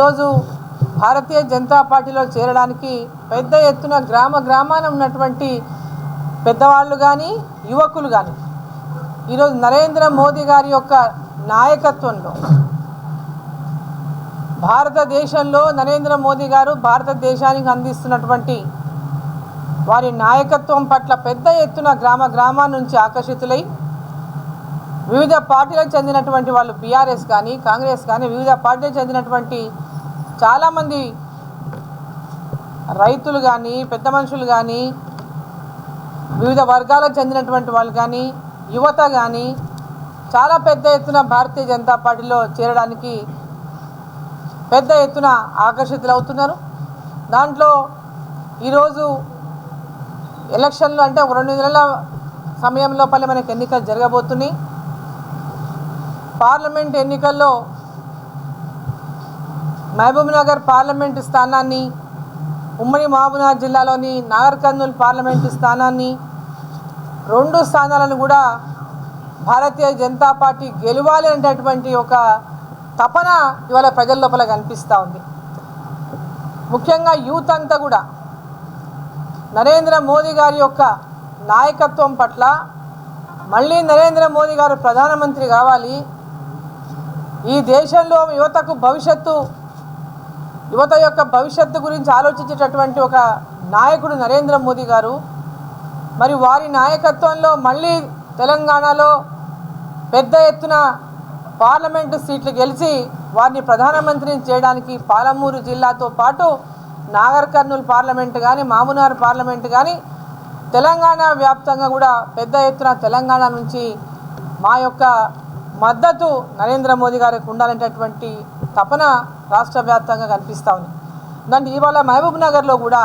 ఈరోజు భారతీయ జనతా పార్టీలో చేరడానికి పెద్ద ఎత్తున గ్రామ గ్రామాన ఉన్నటువంటి పెద్దవాళ్ళు కానీ యువకులు కానీ ఈరోజు నరేంద్ర మోదీ గారి యొక్క నాయకత్వంలో భారతదేశంలో నరేంద్ర మోదీ గారు భారతదేశానికి అందిస్తున్నటువంటి వారి నాయకత్వం పట్ల పెద్ద ఎత్తున గ్రామ గ్రామాల నుంచి ఆకర్షితులై వివిధ పార్టీలకు చెందినటువంటి వాళ్ళు బీఆర్ఎస్ కానీ కాంగ్రెస్ కానీ వివిధ పార్టీలకు చెందినటువంటి చాలామంది రైతులు కానీ పెద్ద మనుషులు కానీ వివిధ వర్గాలకు చెందినటువంటి వాళ్ళు కానీ యువత కానీ చాలా పెద్ద ఎత్తున భారతీయ జనతా పార్టీలో చేరడానికి పెద్ద ఎత్తున ఆకర్షితులు అవుతున్నారు. దాంట్లో ఈరోజు ఎలక్షన్లు అంటే ఒక రెండు నెలల సమయం లోపల మనకి ఎన్నికలు జరగబోతున్నాయి. పార్లమెంట్ ఎన్నికల్లో మహబూబ్ నగర్ పార్లమెంటు స్థానాన్ని ఉమ్మడి మహబూబ్నగర్ జిల్లాలోని నాగర్ కర్నూలు పార్లమెంటు స్థానాన్ని రెండు స్థానాలను కూడా భారతీయ జనతా పార్టీ గెలవాలి అనేటటువంటి ఒక తపన ఇవాళ ప్రజల లోపల కనిపిస్తూ ఉంది. ముఖ్యంగా యూత్ అంతా కూడా నరేంద్ర మోదీ గారి యొక్క నాయకత్వం పట్ల మళ్ళీ నరేంద్ర మోదీ గారు ప్రధానమంత్రి కావాలి. ఈ దేశంలో యువతకు భవిష్యత్తు యువత యొక్క భవిష్యత్తు గురించి ఆలోచించేటటువంటి ఒక నాయకుడు నరేంద్ర మోదీ గారు. మరి వారి నాయకత్వంలో మళ్ళీ తెలంగాణలో పెద్ద ఎత్తున పార్లమెంటు సీట్లు గెలిచి వారిని ప్రధానమంత్రిని చేయడానికి పాలమూరు జిల్లాతో పాటు నాగర్ కర్నూలు పార్లమెంటు కానీ మామునారు పార్లమెంటు కానీ తెలంగాణ వ్యాప్తంగా కూడా పెద్ద ఎత్తున తెలంగాణ నుంచి మా యొక్క మద్దతు నరేంద్ర మోదీ గారికి ఉండాలనేటటువంటి తపన రాష్ట్ర వ్యాప్తంగా కనిపిస్తూ ఉంది. దాంట్లో ఇవాళ మహబూబ్ నగర్లో కూడా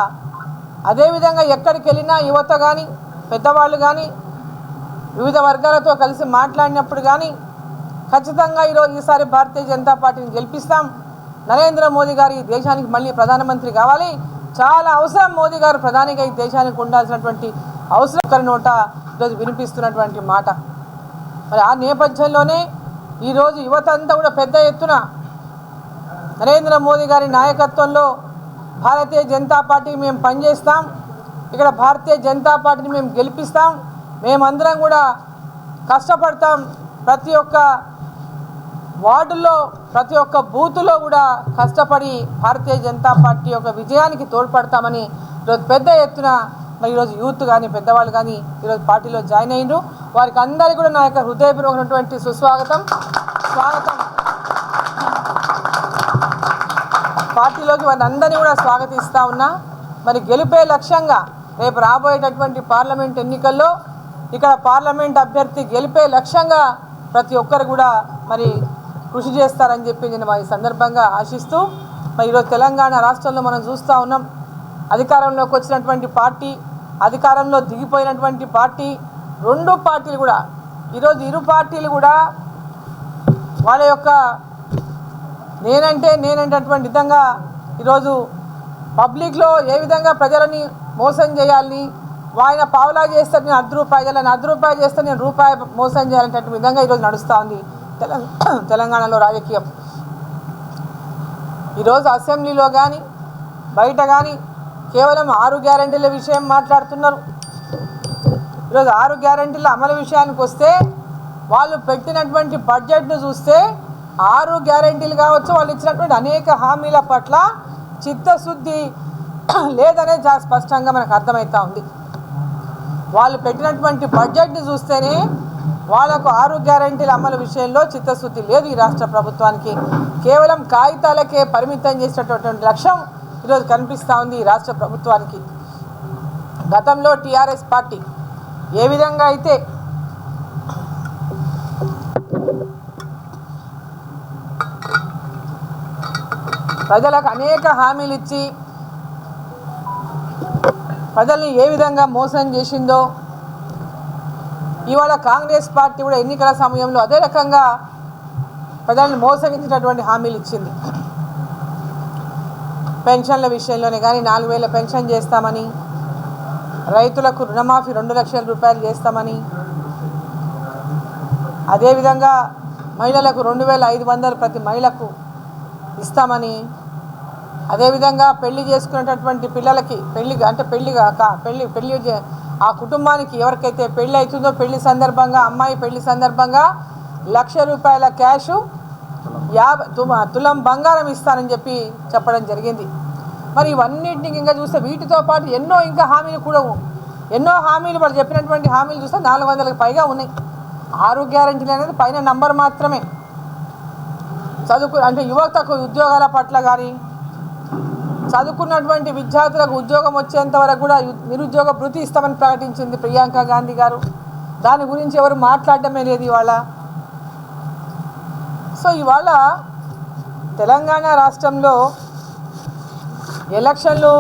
అదేవిధంగా ఎక్కడికి వెళ్ళినా యువత కానీ పెద్దవాళ్ళు కానీ వివిధ వర్గాలతో కలిసి మాట్లాడినప్పుడు కానీ ఖచ్చితంగా ఈరోజు ఈసారి భారతీయ జనతా పార్టీని గెలిపిస్తాం. నరేంద్ర మోదీ గారు ఈ దేశానికి మళ్ళీ ప్రధానమంత్రి కావాలి. చాలా అవసరం మోదీ గారు ప్రధానిగా ఈ దేశానికి ఉండాల్సినటువంటి అవసరం ఒకరి నోట ఈరోజు వినిపిస్తున్నటువంటి మాట. మరి ఆ నేపథ్యంలోనే ఈరోజు యువత అంతా కూడా పెద్ద ఎత్తున నరేంద్ర మోదీ గారి నాయకత్వంలో భారతీయ జనతా పార్టీ మేము పనిచేస్తాం. ఇక్కడ భారతీయ జనతా పార్టీని మేము గెలిపిస్తాం. మేమందరం కూడా కష్టపడతాం. ప్రతి ఒక్క వార్డుల్లో ప్రతి ఒక్క బూతులో కూడా కష్టపడి భారతీయ జనతా పార్టీ యొక్క విజయానికి తోడ్పడతామని ఈరోజు పెద్ద ఎత్తున మరి ఈరోజు యూత్ కానీ పెద్దవాళ్ళు కానీ ఈరోజు పార్టీలో జాయిన్ అయ్యిండ్రు. వారికి అందరికీ కూడా నా యొక్క హృదయపూర్వకమైనటువంటి సుస్వాగతం. స్వాగతం. పార్టీలోకి వారిని అందరినీ కూడా స్వాగతిస్తా ఉన్నా. మరి గెలిపే లక్ష్యంగా రేపు రాబోయేటటువంటి పార్లమెంట్ ఎన్నికల్లో ఇక్కడ పార్లమెంట్ అభ్యర్థి గెలిపే లక్ష్యంగా ప్రతి ఒక్కరు కూడా మరి కృషి చేస్తారని చెప్పి నేను ఈ సందర్భంగా ఆశిస్తూ మరి ఈరోజు తెలంగాణ రాష్ట్రంలో మనం చూస్తూ ఉన్నాం. అధికారంలోకి వచ్చినటువంటి పార్టీ అధికారంలో దిగిపోయినటువంటి పార్టీ రెండు పార్టీలు కూడా ఈరోజు ఇరు పార్టీలు కూడా వాళ్ళ యొక్క నేనంటే నేనంటటువంటి విధంగా ఈరోజు పబ్లిక్లో ఏ విధంగా ప్రజలని మోసం చేయాలని ఆయన పావులా చేస్తే నేను అర్ధ రూపాయి చేయాలని అర్ధ రూపాయి చేస్తే నేను రూపాయి మోసం చేయాలనేటువంటి విధంగా ఈరోజు నడుస్తూ ఉంది తెలంగాణలో రాజకీయం. ఈరోజు అసెంబ్లీలో కానీ బయట కానీ కేవలం ఆరు గ్యారంటీల విషయం మాట్లాడుతున్నారు. ఈరోజు ఆరు గ్యారంటీల అమలు విషయానికి వస్తే వాళ్ళు పెట్టినటువంటి బడ్జెట్ను చూస్తే ఆరు గ్యారంటీలు కావచ్చు వాళ్ళు ఇచ్చినటువంటి అనేక హామీల పట్ల చిత్తశుద్ధి లేదనే చాలా స్పష్టంగా మనకు అర్థమవుతా ఉంది. వాళ్ళు పెట్టినటువంటి బడ్జెట్ని చూస్తేనే వాళ్ళకు ఆరు గ్యారంటీల అమలు విషయంలో చిత్తశుద్ధి లేదు ఈ రాష్ట్ర ప్రభుత్వానికి. కేవలం కాగితాలకే పరిమితం చేసినటువంటి లక్ష్యం ఈరోజు కనిపిస్తూ ఉంది ఈ రాష్ట్ర ప్రభుత్వానికి. గతంలో టీఆర్ఎస్ పార్టీ ఏ విధంగా అయితే ప్రజలకు అనేక హామీలు ఇచ్చి ప్రజల్ని ఏ విధంగా మోసం చేసిందో ఇవాళ కాంగ్రెస్ పార్టీ కూడా ఎన్నికల సమయంలో అదే రకంగా ప్రజల్ని మోసగించినటువంటి హామీలు ఇచ్చింది పెన్షన్ల విషయంలోనే కానీ నాలుగు వేల పెన్షన్ చేస్తామని రైతులకు రుణమాఫీ రెండు లక్షల రూపాయలు చేస్తామని అదేవిధంగా మహిళలకు రెండు వేల ఐదు వందలు ప్రతి మహిళకు ఇస్తామని. అదేవిధంగా పెళ్ళి చేసుకునేటటువంటి పిల్లలకి పెళ్ళి అంటే పెళ్ళి కాక పెళ్ళి పెళ్ళి చే- ఆ కుటుంబానికి ఎవరికైతే పెళ్ళి అవుతుందో పెళ్ళి సందర్భంగా అమ్మాయి పెళ్ళి సందర్భంగా లక్ష రూపాయల క్యాషు యాభై తుమ- తులం బంగారం ఇస్తానని చెప్పి చెప్పడం జరిగింది. మరి ఇవన్నింటిని ఇంకా చూస్తే వీటితో పాటు ఎన్నో ఇంకా హామీలు కూడా ఎన్నో హామీలు వాళ్ళు చెప్పినటువంటి హామీలు చూస్తే నాలుగు వందలకు పైగా ఉన్నాయి. ఆరు గ్యారెంటీలు అనేది పైన నంబర్ మాత్రమే. చదువుకు అంటే యువతకు ఉద్యోగాల పట్ల కానీ చదువుకున్నటువంటి విద్యార్థులకు ఉద్యోగం వచ్చేంత వరకు కూడా నిరుద్యోగ భృతి ఇస్తామని ప్రకటించింది ప్రియాంక గాంధీ గారు. దాని గురించి ఎవరు మాట్లాడడమే లేదు ఇవాళ. సో ఇవాళ తెలంగాణ రాష్ట్రంలో ఎలక్షన్లు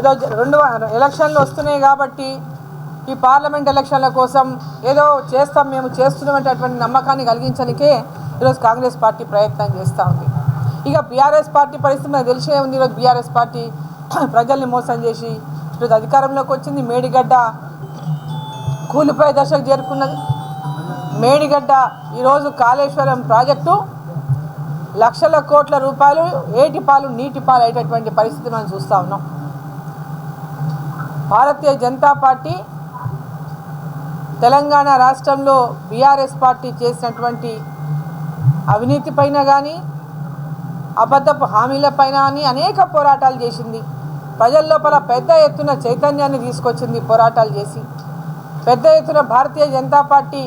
ఏదో రెండు ఎలక్షన్లు వస్తున్నాయి కాబట్టి ఈ పార్లమెంట్ ఎలక్షన్ల కోసం ఏదో చేస్తాం మేము చేస్తున్నామనేటటువంటి నమ్మకాన్ని కలిగించడానికే ఈరోజు కాంగ్రెస్ పార్టీ ప్రయత్నం చేస్తూ ఉంది. ఇక బీఆర్ఎస్ పార్టీ పరిస్థితి మనకు తెలిసే ఉంది. ఈరోజు బీఆర్ఎస్ పార్టీ ప్రజల్ని మోసం చేసి ఈరోజు అధికారంలోకి వచ్చింది. మేడిగడ్డ కూలిపోయే దశకు చేరుకున్నది. మేడిగడ్డ ఈరోజు కాళేశ్వరం ప్రాజెక్టు లక్షల కోట్ల రూపాయలు ఏటి పాలు నీటి పాలు అయ్యేటటువంటి పరిస్థితి మనం చూస్తూ ఉన్నాం. భారతీయ జనతా పార్టీ తెలంగాణ రాష్ట్రంలో బీఆర్ఎస్ పార్టీ చేసినటువంటి అవినీతి పైన కానీ అబద్ధపు హామీల పైన అని అనేక పోరాటాలు చేసింది. ప్రజల లోపల పెద్ద ఎత్తున చైతన్యాన్ని తీసుకొచ్చింది పోరాటాలు చేసి. పెద్ద ఎత్తున భారతీయ జనతా పార్టీ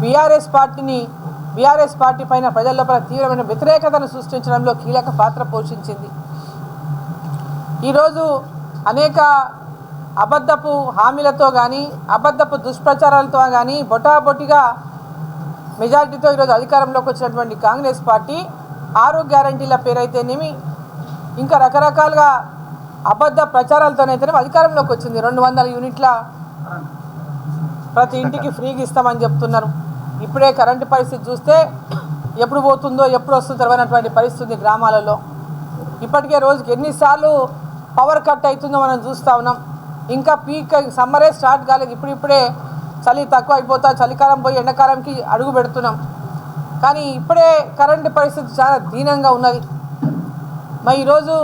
బీఆర్ఎస్ పార్టీని బీఆర్ఎస్ పార్టీ పైన ప్రజల లోపల తీవ్రమైన వ్యతిరేకతను సృష్టించడంలో కీలక పాత్ర పోషించింది. ఈరోజు అనేక అబద్ధపు హామీలతో కానీ అబద్ధపు దుష్ప్రచారాలతో కానీ బొటాబొటిగా మెజారిటీతో ఈరోజు అధికారంలోకి వచ్చినటువంటి కాంగ్రెస్ పార్టీ ఆరు గ్యారంటీల పేరైతేనేమి ఇంకా రకరకాలుగా అబద్ధ ప్రచారాలతోనైతేనే అధికారంలోకి వచ్చింది. రెండు వందల యూనిట్ల ప్రతి ఇంటికి ఫ్రీగా ఇస్తామని చెప్తున్నారు. ఇప్పుడే కరెంటు పరిస్థితి చూస్తే ఎప్పుడు పోతుందో ఎప్పుడు వస్తుందో తెలియనటువంటి పరిస్థితి ఉంది గ్రామాలలో. ఇప్పటికే రోజుకి ఎన్నిసార్లు పవర్ కట్ అవుతుందో మనం చూస్తూ ఉన్నాం. ఇంకా పీక్ సమ్మరే స్టార్ట్ కాలేదు. ఇప్పుడిప్పుడే చలి తక్కువ అయిపోతా చలికాలం పోయి ఎండాకాలంకి అడుగు పెడుతున్నాం. కానీ ఇప్పుడే కరెంటు పరిస్థితి చాలా దీనంగా ఉన్నది. మరి ఈరోజు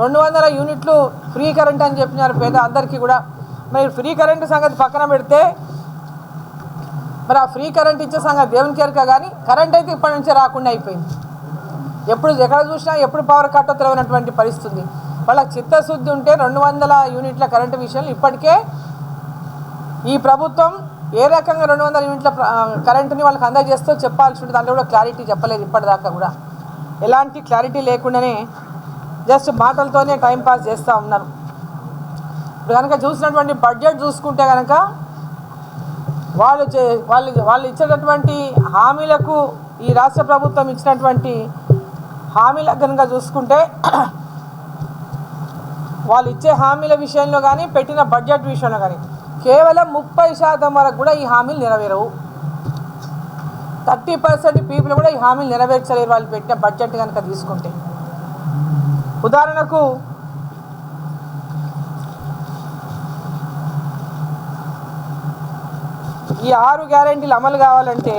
రెండు వందల యూనిట్లు ఫ్రీ కరెంట్ అని చెప్పినారు పేద అందరికీ కూడా. మరి ఫ్రీ కరెంటు సంగతి పక్కన పెడితే మరి ఆ ఫ్రీ కరెంట్ ఇచ్చే సంగతి దేవుని ఎరక కానీ కరెంట్ అయితే ఇప్పటి నుంచే రాకుండా అయిపోయింది. ఎప్పుడు ఎక్కడ చూసినా ఎప్పుడు పవర్ కట్ తెలియనటువంటి పరిస్థితి ఉంది. వాళ్ళకి చిత్తశుద్ధి ఉంటే రెండు వందల యూనిట్ల కరెంటు విషయంలో ఇప్పటికే ఈ ప్రభుత్వం ఏ రకంగా రెండు వందల యూనిట్ల కరెంటుని వాళ్ళకి అందజేస్తూ చెప్పాల్సి ఉంటుంది దాంట్లో కూడా క్లారిటీ చెప్పలేదు ఇప్పటిదాకా కూడా. ఎలాంటి క్లారిటీ లేకుండానే జస్ట్ మాటలతోనే టైం పాస్ చేస్తూ ఉన్నారు. ఇప్పుడు కనుక చూసినటువంటి బడ్జెట్ చూసుకుంటే కనుక వాళ్ళు చే వాళ్ళు వాళ్ళు ఇచ్చేటటువంటి హామీలకు ఈ రాష్ట్ర ప్రభుత్వం ఇచ్చినటువంటి హామీల కనుక చూసుకుంటే వాళ్ళు ఇచ్చే హామీల విషయంలో కానీ పెట్టిన బడ్జెట్ విషయంలో కానీ కేవలం ముప్పై శాతం వరకు కూడా ఈ హామీలు నెరవేరవు. థర్టీ పర్సెంట్ పీపుల్ కూడా ఈ హామీలు నెరవేర్చలేరు వాళ్ళు పెట్టిన బడ్జెట్ కనుక తీసుకుంటే. ఉదాహరణకు ఈ ఆరు గ్యారెంటీలు అమలు కావాలంటే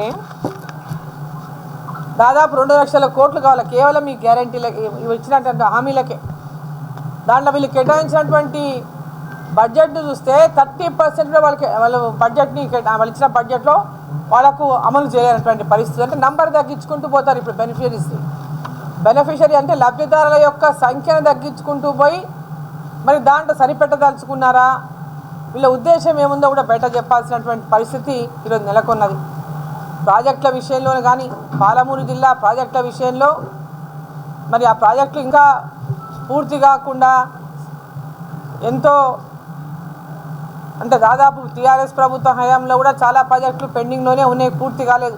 దాదాపు రెండు లక్షల కోట్లు కావాలి. కేవలం ఈ గ్యారెంటీలకి ఇవి ఇచ్చినటువంటి హామీలకే. దాంట్లో వీళ్ళు కేటాయించినటువంటి బడ్జెట్ చూస్తే థర్టీ పర్సెంట్ వాళ్ళకి వాళ్ళు బడ్జెట్ని వాళ్ళు ఇచ్చిన బడ్జెట్లో వాళ్ళకు అమలు చేయనటువంటి పరిస్థితి. అంటే నంబర్ తగ్గించుకుంటూ పోతారు ఇప్పుడు బెనిఫిషరీస్ బెనిఫిషరీ అంటే లబ్ధిదారుల యొక్క సంఖ్యను తగ్గించుకుంటూ పోయి మరి దాంట్లో సరిపెట్టదలుచుకున్నారా? వీళ్ళ ఉద్దేశం ఏముందో కూడా బయట చెప్పాల్సినటువంటి పరిస్థితి ఈరోజు నెలకొన్నది. ప్రాజెక్టుల విషయంలో కానీ పాలమూరు జిల్లా ప్రాజెక్టుల విషయంలో మరి ఆ ప్రాజెక్టులు ఇంకా పూర్తి కాకుండా ఎంతో అంటే దాదాపు టీఆర్ఎస్ ప్రభుత్వ హయాంలో కూడా చాలా ప్రాజెక్టులు పెండింగ్లోనే ఉన్నాయి పూర్తి కాలేదు.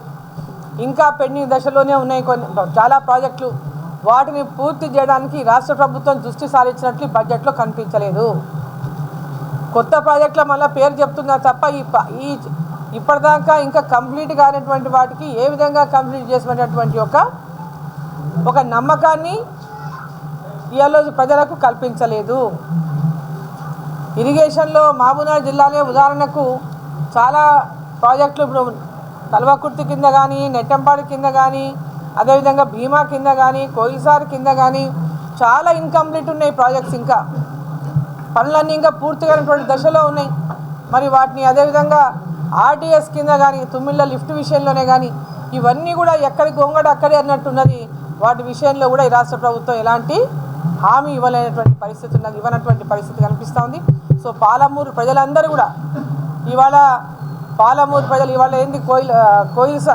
ఇంకా పెండింగ్ దశలోనే ఉన్నాయి కొన్ని చాలా ప్రాజెక్టులు. వాటిని పూర్తి చేయడానికి రాష్ట్ర ప్రభుత్వం దృష్టి సారించినట్లు బడ్జెట్లో కనిపించలేదు. కొత్త ప్రాజెక్టుల మళ్ళీ పేరు చెప్తున్నా తప్ప ఈ ఇప్పటిదాకా ఇంకా కంప్లీట్ కానటువంటి వాటికి ఏ విధంగా కంప్లీట్ చేసినటువంటి ఒక ఒక నమ్మకాన్ని ఇవాళ ప్రజలకు కల్పించలేదు. ఇరిగేషన్లో మహబూబ్నగర్ జిల్లాలో ఉదాహరణకు చాలా ప్రాజెక్టులు ఇప్పుడు కల్వకుర్తి కింద కానీ నెట్టంపాడు కింద కానీ అదేవిధంగా భీమా కింద కానీ కోయిసార్ కింద కానీ చాలా ఇన్కంప్లీట్ ఉన్నాయి ప్రాజెక్ట్స్ ఇంకా. పనులన్నీ ఇంకా పూర్తిగానటువంటి దశలో ఉన్నాయి. మరి వాటిని అదేవిధంగా ఆర్టీఎస్ కింద కానీ తుమ్మిళ్ళ లిఫ్ట్ విషయంలోనే కానీ ఇవన్నీ కూడా ఎక్కడి గొంగడ అక్కడే అన్నట్టున్నది వాటి విషయంలో కూడా ఈ రాష్ట్ర ప్రభుత్వం ఎలాంటి హామీ ఇవ్వలేనటువంటి పరిస్థితి ఉన్నది ఇవ్వనటువంటి పరిస్థితి కనిపిస్తూ ఉంది. సో పాలమూరు ప్రజలందరూ కూడా ఇవాళ పాలమూరు ప్రజలు ఇవాళ ఏంది? కోయిల్ కోయిల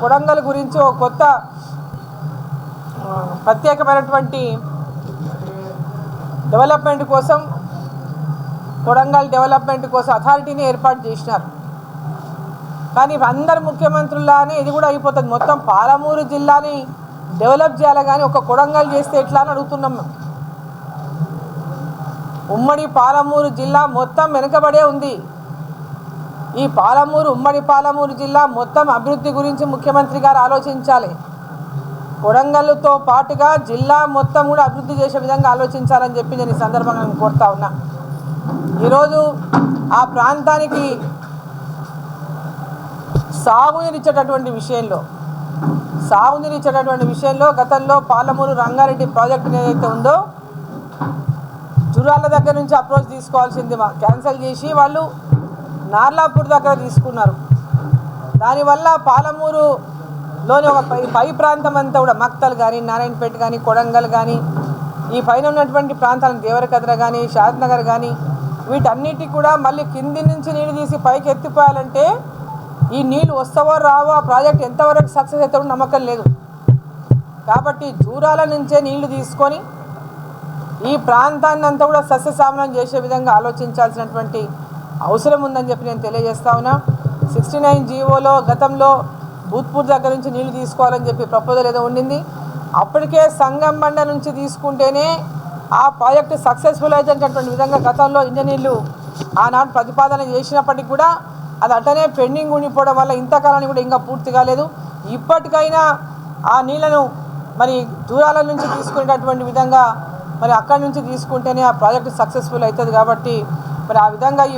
కొడంగల్ గురించి ఒక కొత్త ప్రత్యేకమైనటువంటి డెవలప్మెంట్ కోసం కొడంగల్ డెవలప్మెంట్ కోసం అథారిటీని ఏర్పాటు చేసినారు. కానీ అందరు ముఖ్యమంత్రులానే ఇది కూడా అయిపోతుంది. మొత్తం పాలమూరు జిల్లాని డెవలప్ చేయాలి కానీ ఒక కొడంగల్ చేస్తే ఎట్లా అని అడుగుతున్నాం మేము. ఉమ్మడి పాలమూరు జిల్లా మొత్తం వెనుకబడే ఉంది. ఈ పాలమూరు ఉమ్మడి పాలమూరు జిల్లా మొత్తం అభివృద్ధి గురించి ముఖ్యమంత్రి గారు ఆలోచించాలి. కొడంగల్తో పాటుగా జిల్లా మొత్తం కూడా అభివృద్ధి చేసే విధంగా ఆలోచించాలని చెప్పి నేను ఈ సందర్భంగా నేను కోరుతా ఉన్నా. ఈరోజు ఆ ప్రాంతానికి సాగునీరు ఇచ్చేటటువంటి విషయంలో సాగునీరు ఇచ్చేటటువంటి విషయంలో గతంలో పాలమూరు రంగారెడ్డి ప్రాజెక్టు ఏదైతే ఉందో జురాల దగ్గర నుంచి అప్రోచ్ తీసుకోవాల్సింది మా క్యాన్సిల్ చేసి వాళ్ళు నార్లాపూర్ దగ్గర తీసుకున్నారు. దానివల్ల పాలమూరులోని ఒక పై పై ప్రాంతం అంతా కూడా మక్తల్ కానీ నారాయణపేట కానీ కొడంగల్ కానీ ఈ పైన ఉన్నటువంటి ప్రాంతాలను దేవరకద్ర కానీ షాద్నగర్ కానీ వీటన్నిటి కూడా మళ్ళీ కింది నుంచి నీళ్ళు తీసి పైకి ఎత్తిపోయాలంటే ఈ నీళ్ళు వస్తావో రావో ఆ ప్రాజెక్ట్ ఎంతవరకు సక్సెస్ అవుతాడో నమ్మకం లేదు. కాబట్టి జూరాల నుంచే నీళ్ళు తీసుకొని ఈ ప్రాంతాన్ని అంతా కూడా సస్యశ్యామలం చేసే విధంగా ఆలోచించాల్సినటువంటి అవసరం ఉందని చెప్పి నేను తెలియజేస్తా ఉన్నా. సిక్స్టీ నైన్ జీవోలో గతంలో భూత్పూర్ దగ్గర నుంచి నీళ్ళు తీసుకోవాలని చెప్పి ప్రపోజల్ ఏదో ఉండింది. అప్పటికే సంగం బండ నుంచి తీసుకుంటేనే ఆ ప్రాజెక్టు సక్సెస్ఫుల్ అవుతున్నటువంటి విధంగా గతంలో ఇంజనీర్లు ఆనాడు ప్రతిపాదన చేసినప్పటికీ కూడా అది అట్టనే పెండింగ్ ఉండిపోవడం వల్ల ఇంతకాలానికి కూడా ఇంకా పూర్తి కాలేదు. ఇప్పటికైనా ఆ నీళ్ళను మరి దూరాల నుంచి తీసుకునేటటువంటి విధంగా మరి అక్కడి నుంచి తీసుకుంటేనే ఆ ప్రాజెక్ట్ సక్సెస్ఫుల్ అవుతుంది కాబట్టి మరి ఆ విధంగా ఈ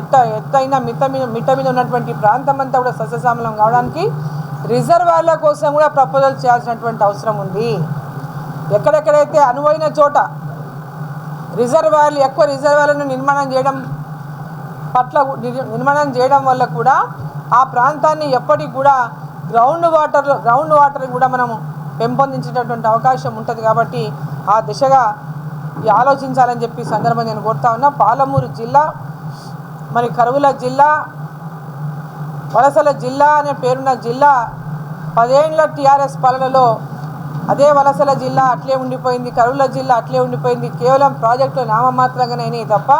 ఎత్త ఎత్తైన మిట్ట మీద మిట్ట మీద ఉన్నటువంటి ప్రాంతం అంతా కూడా సస్యశ్యామలం కావడానికి రిజర్వాయర్ల కోసం కూడా ప్రపోజల్ చేయాల్సినటువంటి అవసరం ఉంది. ఎక్కడెక్కడైతే అనువైన చోట రిజర్వాయర్లు ఎక్కువ రిజర్వాయర్లను నిర్మాణం చేయడం పట్ల నిర్మాణం చేయడం వల్ల కూడా ఆ ప్రాంతాన్ని ఎప్పటికి కూడా గ్రౌండ్ వాటర్ గ్రౌండ్ వాటర్ కూడా మనం పెంపొందించేటటువంటి అవకాశం ఉంటుంది కాబట్టి ఆ దిశగా ఆలోచించాలని చెప్పి సందర్భం నేను కోరుతా ఉన్నా. పాలమూరు జిల్లా మరి కరువుల జిల్లా వలసల జిల్లా అనే పేరున్న జిల్లా పదేండ్ల టీఆర్ఎస్ పాలనలో అదే వలసల జిల్లా అట్లే ఉండిపోయింది కరువుల జిల్లా అట్లే ఉండిపోయింది కేవలం ప్రాజెక్టులు నామమాత్రంగానే అయినాయి తప్ప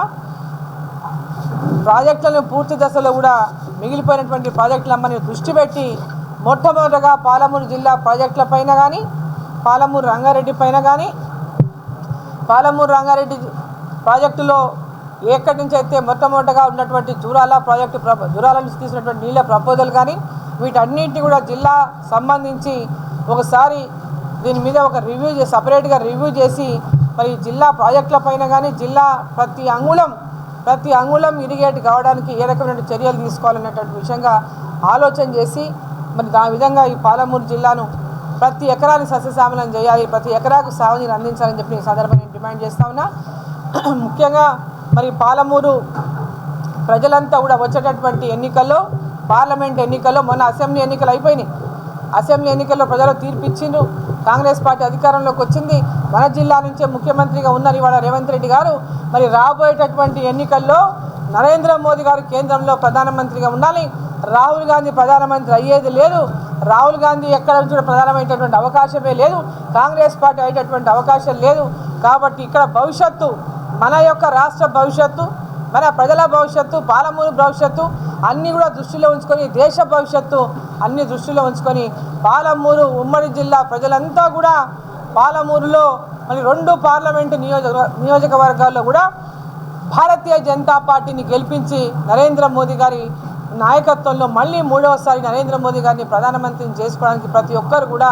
ప్రాజెక్టులను పూర్తి దశలో కూడా మిగిలిపోయినటువంటి ప్రాజెక్టులమ్మని దృష్టి పెట్టి మొట్టమొదటగా పాలమూరు జిల్లా ప్రాజెక్టుల పైన కానీ పాలమూరు రంగారెడ్డి పైన కానీ పాలమూరు రంగారెడ్డి ప్రాజెక్టులో ఎక్కడి నుంచి అయితే మొట్టమొదటగా ఉన్నటువంటి జూరాల ప్రాజెక్టు ప్రప జూరాల నుంచి తీసినటువంటి నీళ్ళ ప్రపోజల్ కానీ వీటన్నింటినీ కూడా జిల్లా సంబంధించి ఒకసారి దీని మీద ఒక రివ్యూ సపరేట్గా రివ్యూ చేసి మరి జిల్లా ప్రాజెక్టుల పైన కానీ జిల్లా ప్రతి అంగుళం ప్రతి అంగుళం ఇరిగేట్ కావడానికి ఏ రకమైన చర్యలు తీసుకోవాలనేటువంటి విషయంగా ఆలోచన చేసి మరి ఆ విధంగా ఈ పాలమూరు జిల్లాను ప్రతి ఎకరాన్ని సస్యశ్యామలం చేయాలి ప్రతి ఎకరాకు సాగునీరు అందించాలని చెప్పి ఈ సందర్భంగా నేను డిమాండ్ చేస్తా ఉన్నా. ముఖ్యంగా మరి పాలమూరు ప్రజలంతా కూడా వచ్చేటటువంటి ఎన్నికల్లో పార్లమెంట్ ఎన్నికల్లో మొన్న అసెంబ్లీ ఎన్నికలు అయిపోయినాయి. అసెంబ్లీ ఎన్నికల్లో ప్రజలు తీర్పిచ్చిండ్రు కాంగ్రెస్ పార్టీ అధికారంలోకి వచ్చింది. మన జిల్లా నుంచే ముఖ్యమంత్రిగా ఉన్నారు ఇవాళ రేవంత్ రెడ్డి గారు. మరి రాబోయేటటువంటి ఎన్నికల్లో నరేంద్ర మోదీ గారు కేంద్రంలో ప్రధానమంత్రిగా ఉండాలి. రాహుల్ గాంధీ ప్రధానమంత్రి అయ్యేది లేదు. రాహుల్ గాంధీ ఎక్కడ నుంచి కూడా ప్రధానమైనటువంటి అవకాశమే లేదు. కాంగ్రెస్ పార్టీ అయ్యేటటువంటి అవకాశం లేదు. కాబట్టి ఇక్కడ భవిష్యత్తు మన యొక్క రాష్ట్ర భవిష్యత్తు మన ప్రజల భవిష్యత్తు పాలమూరు భవిష్యత్తు అన్నీ కూడా దృష్టిలో ఉంచుకొని దేశ భవిష్యత్తు అన్ని దృష్టిలో ఉంచుకొని పాలమూరు ఉమ్మడి జిల్లా ప్రజలంతా కూడా పాలమూరులో మరి రెండు పార్లమెంటు నియోజక నియోజకవర్గాల్లో కూడా భారతీయ జనతా పార్టీని గెలిపించి నరేంద్ర మోదీ గారి నాయకత్వంలో మళ్ళీ మూడవసారి నరేంద్ర మోదీ గారిని ప్రధానమంత్రిని చేసుకోవడానికి ప్రతి ఒక్కరు కూడా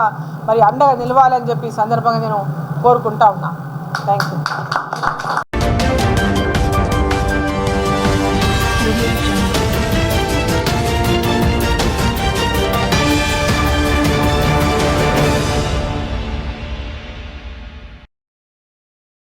మరి అండగా నిలవాలని చెప్పి సందర్భంగా నేను కోరుకుంటా ఉన్నా. Thank you Audio